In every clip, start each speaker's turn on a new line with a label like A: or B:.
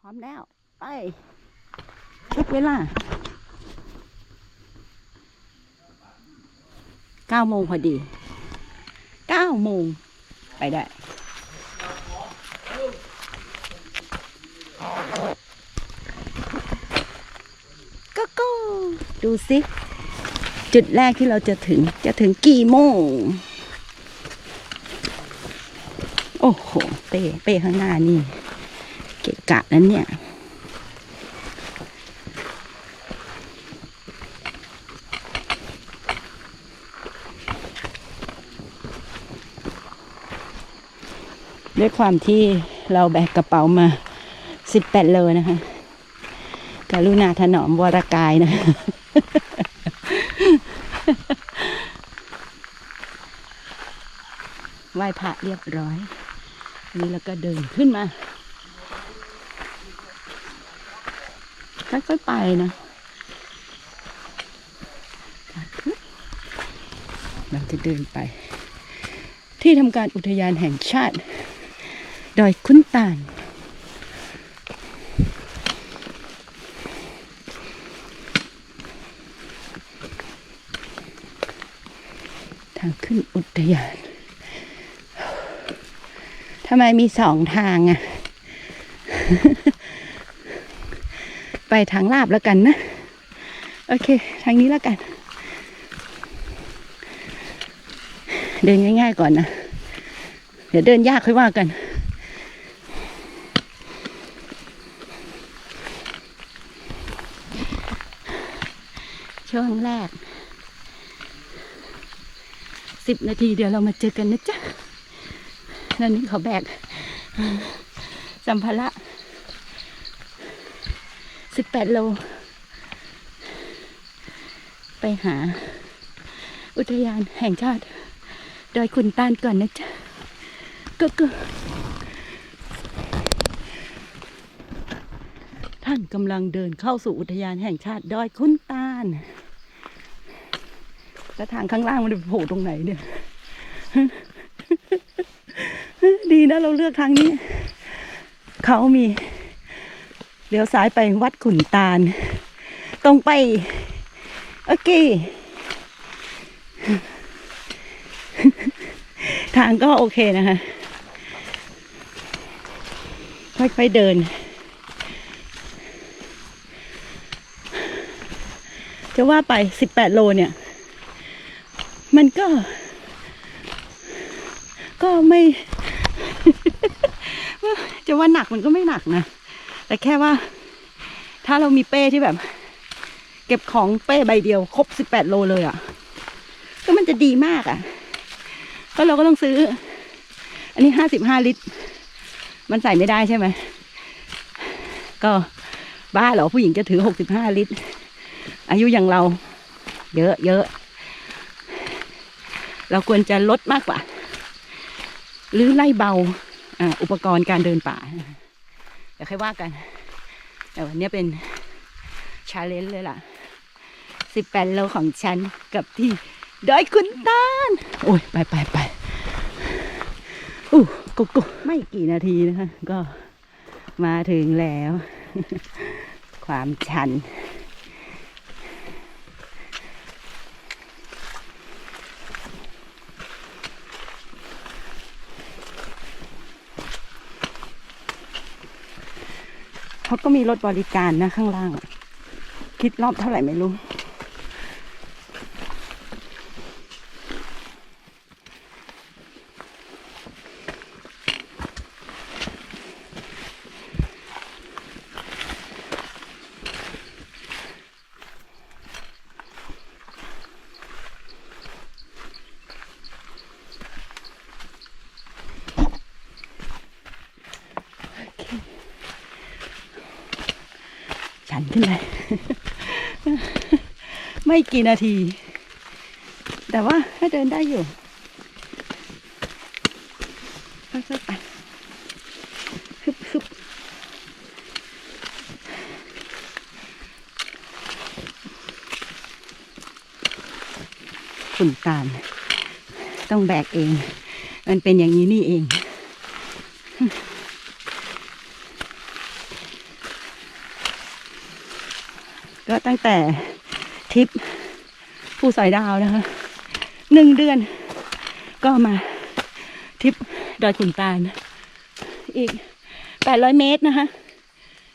A: พร้อมแล้ว ไปเช็คเวลาเก้าโมงพอดีเก้าโมงไปได้ก็ก็ดูสิ จุดแรกที่เราจะถึงจะถึงกี่โมง โอ้โห เป้เป้ข้างหน้านี่ กะกะนั้นเนี่ย ด้วยความที่เราแบกกระเป๋ามา18โลนะคะกรุณาถนอมวรกายนะ ไหว้พระเรียบร้อย นี่แล้วก็เดินขึ้นมา ค่อยๆไปนะเราจะเดินไป ที่ทำการอุทยานแห่งชาติ ดอยคุ้นตาลทางขึ้นอุทยาน ทำไมมีสองทางอะ ไปทางลาบแล้วกันนะ โอเค ทางนี้แล้วกัน เดินง่าย ๆ ก่อนนะ เดี๋ยวเดินยากค่อยว่ากันช่วงแรกสิบนาทีเดี๋ยวเรามาเจอกันนะจ๊ะนั่นนี่เขาแบกสัมภาระ สิบแปดโล ไปหา อุทยานแห่งชาติดอยขุนตาลก่อนนะจ๊ะก็ก็ท่านกำลังเดินเข้าสู่อุทยานแห่งชาติดอยขุนตาลแล้วทางข้างล่างมันจะโผล่ตรงไหนเนี่ย ดีนะเราเลือกทางนี้ เขามี เลี้ยวซ้ายไปวัดขุนตาล ตรงไป โอเค ทางก็โอเคนะคะ ค่อยๆเดิน จะว่าไปสิบแปดโลเนี่ย มันก็ ก็ไม่ จะว่าหนักมันก็ไม่หนักนะ แต่แค่ว่า ถ้าเรามีเป้ที่แบบ เก็บของเป้ใบเดียว ครบสิบแปดโลเลยอะ่ะ ก็มันจะดีมากอะ่ะ ก็เราก็ต้องซื้อ อันนี้ห้าสิบห้าลิตร มันใส่ไม่ได้ใช่ไหม ก็บ้าเหรอผู้หญิงจะถือหกสิบห้าลิตร อายุอย่างเรา เยอะเยอะเราควรจะลดมากกว่า หรือไล่เบาออุปกรณ์การเดินป่า ดี๋ยวค่อยว่ากัน แต่วันนี้เป็นชาเลนจ์เลยล่ะสิบแปดโลของฉันกับที่ดอยคุณตาลโอ้ย ไปไปไปอู้กุกุไม่กี่นาทีนะคะ ก็มาถึงแล้ว ความชัน เขาก็มีรถบริการนะข้างล่าง คิดรอบเท่าไหร่ไม่รู้ ขึ้นไปไม่กี่นาที แต่ว่าถ้าเดินได้อยู่ค่อยๆไปฮึบฮึบขุนตาลต้องแบกเอง มันเป็นอย่างนี้นี่เอง ก็ตั้งแต่ทริปผู้สอยดาวนะคะหนึ่งเดือน ก็มาทริปดอยขุนตาล อีก800เมตรนะคะ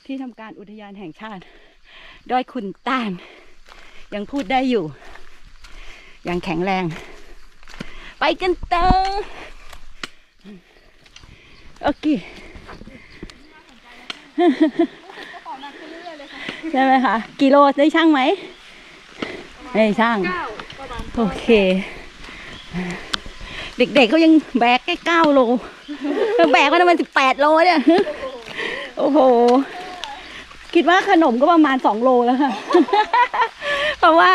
A: ที่ทำการอุทยานแห่งชาติ ดอยขุนตาล ยังพูดได้อยู่ ยังแข็งแรง ไปกันเตอโอเค ใช่ไหมคะ กิโลได้ช่างไหมไม่ช่าง โอเค เด็กๆเขายังแบกแค่เก้าโลแล้วแบกมาทำไมสิบแปดโลเนี่ย โอ้โห คิดว่าขนมก็ประมาณสองโลแล้วค่ะ เพราะว่า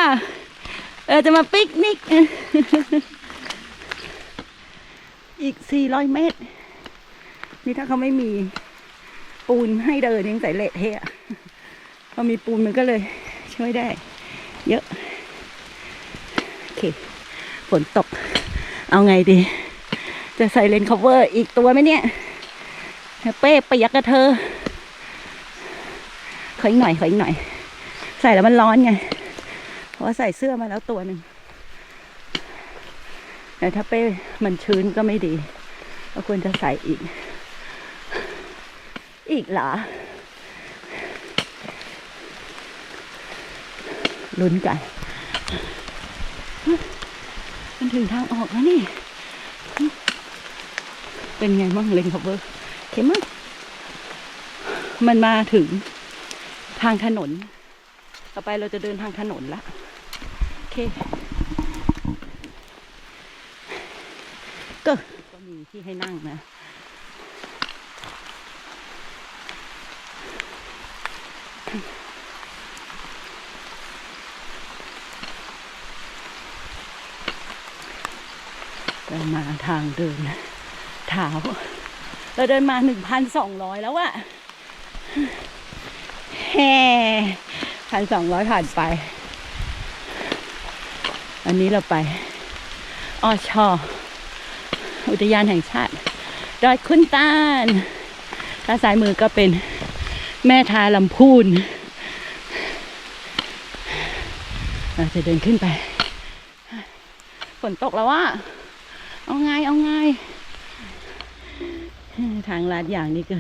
A: เออจะมาปิกนิก อีกสี่ร้อยเมตร นี่ถ้าเขาไม่มีปูนให้เดินยังใส่เละเทะ อมีปูนมันก็เลยช่วยได้ เยอะ โอเค ฝนตก เอาไงดี จะใส่เลนคัฟเวอร์อีกตัวไหมเนี่ย เป้เปียกกับเธอ ขออีกหน่อย ขออีกหน่อย ใส่แล้วมันร้อนไง เพราะว่าใส่เสื้อมาแล้วตัวหนึ่งแต่ถ้าเป้มันชื้นก็ไม่ดีเราควรจะใส่อีก อีกเหรอ ลุ้นกัน มันถึงทางออกแล้วนี่ เป็นไงบ้างเลนคัฟเวอร์เข้มมากมันมาถึงทางถนน ต่อไปเราจะเดินทางถนนละโอเคก็มีที่ให้นั่งนะ เรามาทางเดินเท้าเราเดินมาหนึ่งพันสองร้อยแล้วอะแฮ่พันสองร้อยผ่านไป อันนี้เราไปออชออุทยานแห่งชาติ ดอยคุณตาลด้านซ้ายมือก็เป็นแม่ทาลำพูน เราจะเดินขึ้นไป ฝนตกแล้วว่า เอาไงเอาไงทางลาดอย่างนี้ก็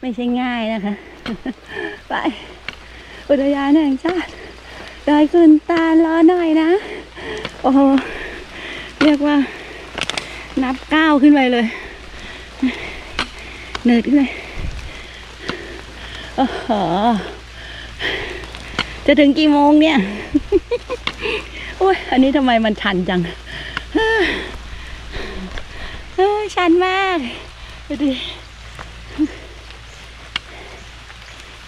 A: ไม่ใช่ง่ายนะคะ ไป อุทยานแห่งชาติดอยคุณตาลรอหน่อยนะ โอ้โห เรียกว่า นับก้าวขึ้นไปเลยเหนื่อยขึ้นไปโอ้โหจะถึงกี่โมงเนี่ยโอ้ย อันนี้ทำไมมันชันจัง เฮ้ยชันมากดูดิ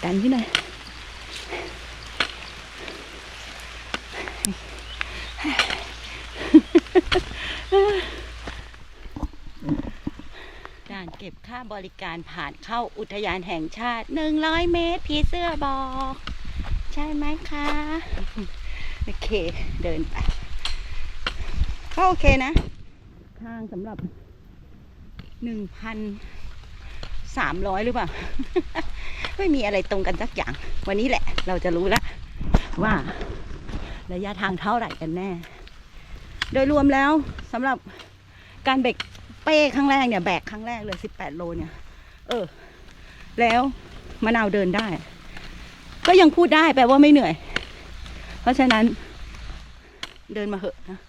A: ดันขึ้นหน่อยด่านเก็บค่าบริการผ่านเข้าอุทยานแห่งชาติหนึ่งร้อยเมตรผีเสื้อบอก ใช่ไหมคะ โอเค เดินไปก็โอเคนะ ทางสำหรับ หนึ่งพันสามร้อยหรือเปล่า ไม่มีอะไรตรงกันสักอย่าง วันนี้แหละ เราจะรู้แล้วว่าระยะทางเท่าไหร่กันแน่ โดยรวมแล้วสำหรับการเบรกเป้ครั้งแรกเนี่ยแบกครั้งแรกเลยสิบแปดโลเนี่ย เออ แล้วมะนาวเดินได้ ก็ยังพูดได้แปลว่าไม่เหนื่อย เพราะฉะนั้นเดินมาเหอะนะ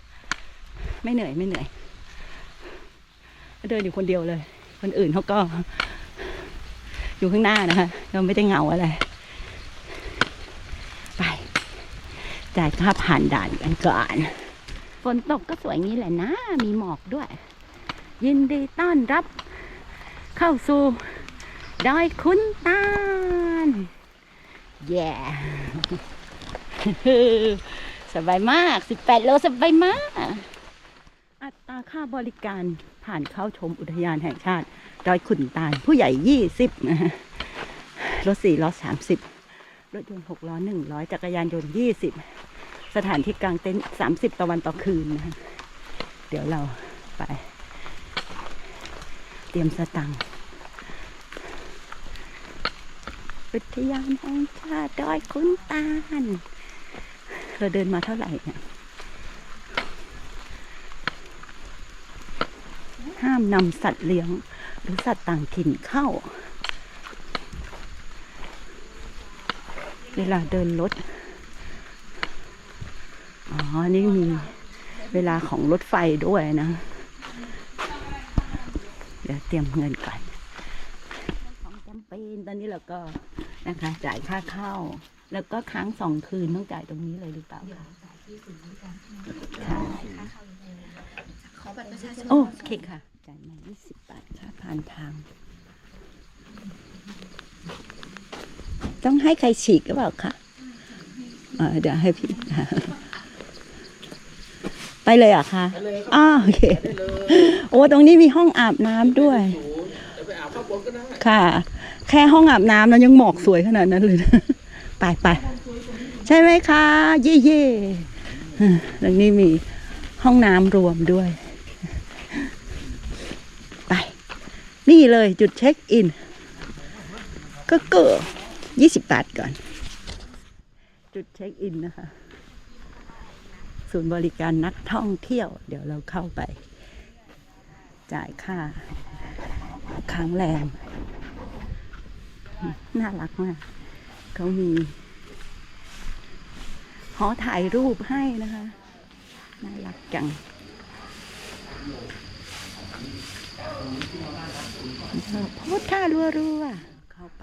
A: ไม่เหนื่อยไม่เหนื่อย เดินอยู่คนเดียวเลย คนอื่นเขาก็ อยู่ข้างหน้านะคะเราไม่ได้เหงาอะไร ไปจ่ายค่าผ่านด่านกันก่อนฝนตกก็สวยงี้แหละนะ มีหมอกด้วย ยินดีต้อนรับ เข้าสู่ดอยคุณตาลแย่สบายมาก 18 โลสบายมาก ค่าบริการผ่านเข้าชมอุทยานแห่งชาติดอยขุนตาล ผู้ใหญ่ 20นะฮะรถ4ล้อ30 รถยนต์6ล้อ100 จักรยานยนต์ 20 สถานที่กลางเต็นท์30ต่อวันต่อคืนนะฮะเดี๋ยวเราไป เตรียมสตังค์อุทยานแห่งชาติดอยขุนตาล เราเดินมาเท่าไหร่เนี่ย ห้ามนำสัตว์เลี้ยง หรือสัตว์ต่างถิ่นเข้า เวลาเดินรถ อ๋อ นี่มีเวลาของรถไฟด้วยนะ เดี๋ยวเตรียมเงินก่อนของจำเป็นตอนนี้เราก็นะคะ จ่ายค่าเข้า แล้วก็ค้างสองคืนต้องจ่ายตรงนี้เลยหรือเปล่าคะค่ะ
B: ขอ บัตรประชาชน
A: โอเคค่ะ จ่ายมา20 บาทค่าผ่านทาง ต้องให้ใครฉีกหรือเปล่าคะอ่าเดี๋ยวให้พี่ ไปเลยเหรอะคะอ้าวโอเคโอ้ตรงนี้มีห้องอาบน้ำด้วยค่ะ แค่ห้องอาบน้ำแล้วยังหมอกสวยขนาดนั้นเลยนะ ไปไปใช่ไหมคะ เย่เย่อ่าตรงนี้มีห้องน้ำรวมด้วย ไป นี่เลยจุดเช็คอิน ก็เกิยี่สิบบาทก่อน จุดเช็คอินนะคะ ศูนย์บริการนักท่องเที่ยว เดี๋ยวเราเข้าไป จ่ายค่าค้างแรมน่ารักมาก เขามีหอถ่ายรูปให้นะคะ น่ารักจัง พสท่ารัวๆเข้าไป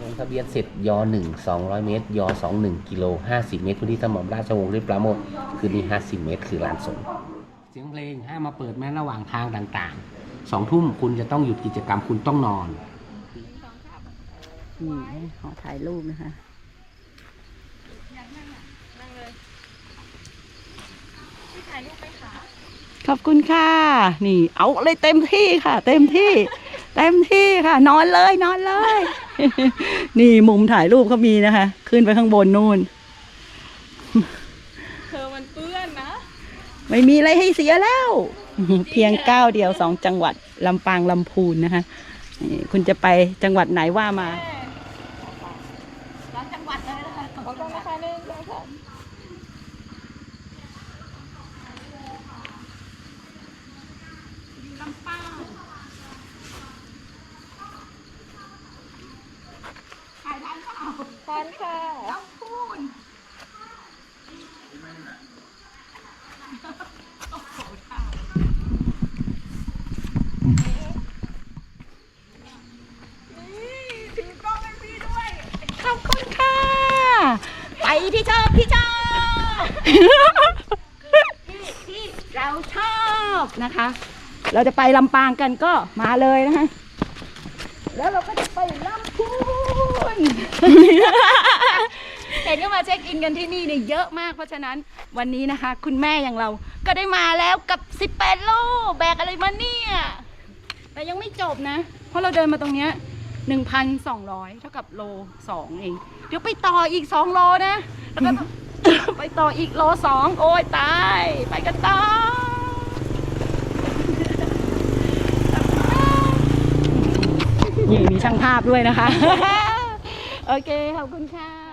C: ลงทะเบียนเสร็จยหนึ่งสองร้อยเมตรยสองหนึ่งกิโลห้าสิบเมตรพื้นที่ถนนราชวงศ์ริบปราโมทคืนนี้ห้าสิบเมตร คือลานสนเสียงเพลงห้ามมาเปิดแม้ระหว่างทางต่างๆสองทุ่มคุณจะต้องหยุดกิจกรรมคุณต้องนอน
A: นี่หอถ่ายรูปนะคะ
B: ถ่ายรูปไหมคะ
A: ขอบคุณค่ะ นี่ เอาเลยเต็มที่ค่ะ เต็มที่ เต็มที่ค่ะ นอนเลยนอนเลย นี่มุมถ่ายรูปเขามีนะคะ ขึ้นไปข้างบนนู่น
B: เธอมันเปื้อนนะ
A: ไม่มีอะไรให้เสียแล้ว เพียงก้าวเดียวสองจังหวัดลำปางลำพูนนะคะนี่คุณจะไปจังหวัดไหนว่ามา
B: ร้านจังหวัดเลยนะคะขอบคุณนะคะหนึ่งสองสาม ทานค่ะถือกล้องให้พี่ด้วย
A: ขอบคุณค่ะ ไปที่ชอบที่ชอบที่ที่เราชอบนะคะ เราจะไปลำปางกันก็มาเลยนะคะ แล้วเราก็จะไปลำพูน เห็นก็มาเช็คอินกันที่นี่เนี่ยเยอะมาก เพราะฉะนั้นวันนี้นะคะ คุณแม่อย่างเราก็ได้มาแล้วกับ 18 โล แบกอะไรมาเนี่ย แต่ยังไม่จบนะ เพราะเราเดินมาตรงเนี้ย 1,200 เท่ากับโล2เอง เดี๋ยวไปต่ออีก2โลนะ แล้วก็ ไปต่ออีกโล2โอ้ยตาย ไปกันต่อ นี่มีช่างภาพด้วยนะคะ โอเค ขอบคุณค่ะ